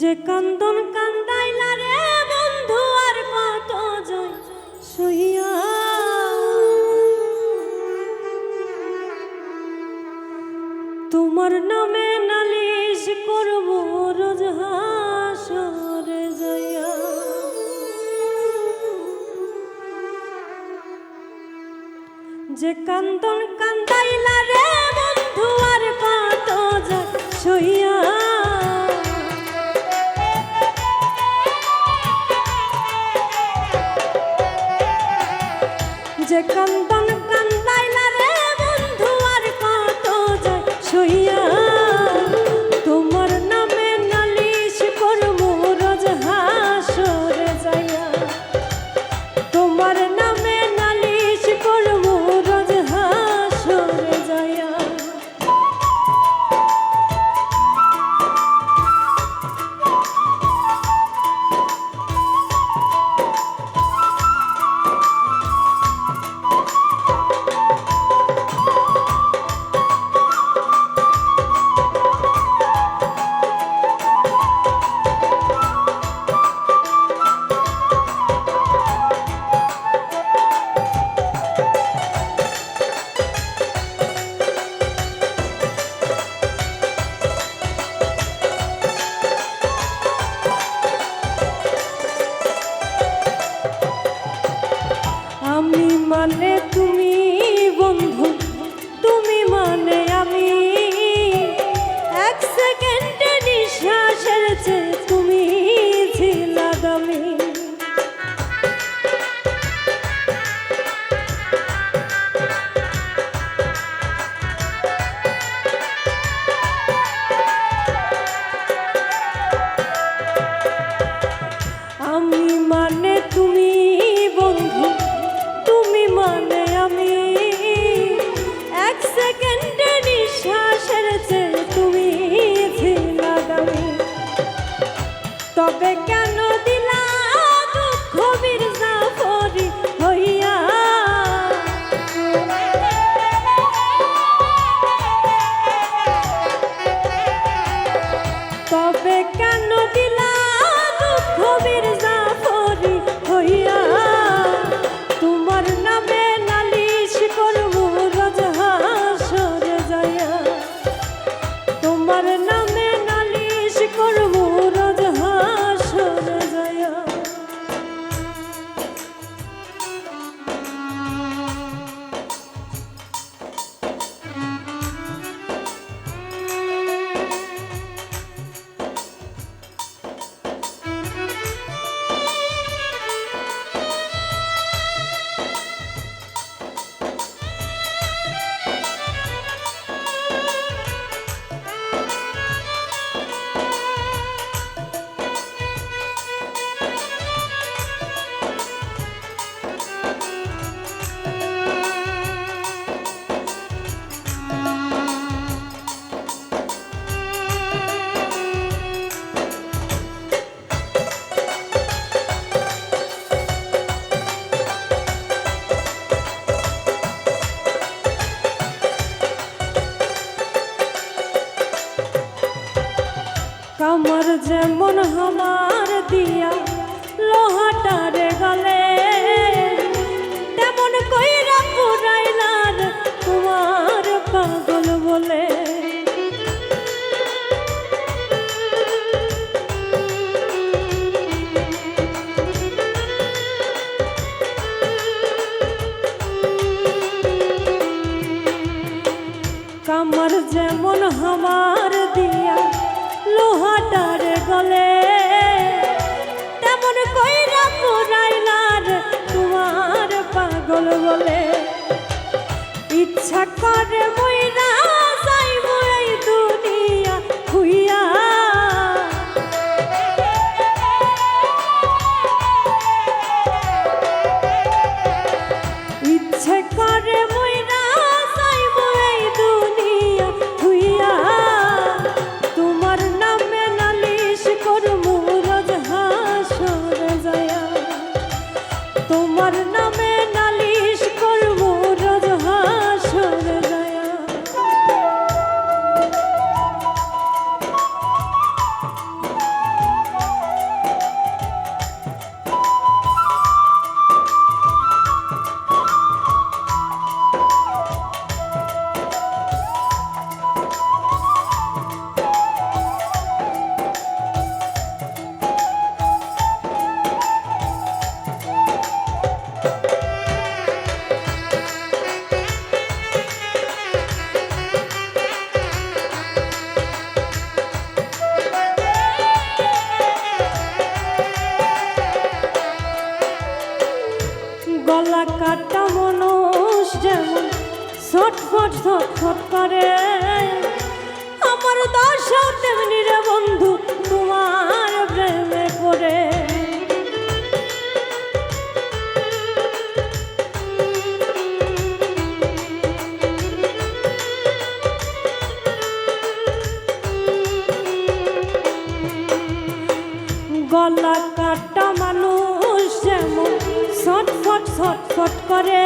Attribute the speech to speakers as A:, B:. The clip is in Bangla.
A: যে কান্দন কান্দাইলা রে বন্ধু, আর কত জয় সহিয়া তোমার নামে নালিশ করব, রোজ হাসরে যাইয়া। যে কান্দন কান্দাইলা রে মানে তুমি বন্ধু, তুমি মানে আমি। এক সেকেন্ডে নিঃশ্বাসের চেয়ে তুমি ছিলা দামি। আমি মানে তুমি বন্ধু আমি এক সেকেন্ডে নিঃশ্বাসের তুমি তবে কেন যেমন হামার দিয়া। তেমন কইরা পুরাইলার তোমার পাগল বলে। ইচ্ছা করে মইরা ছটফট করে আমার দশাও তেমনি বন্ধু, তোমার প্রেমে পড়ে। গলা কাটা মানুষ যেমন সটফট ছটফট করে।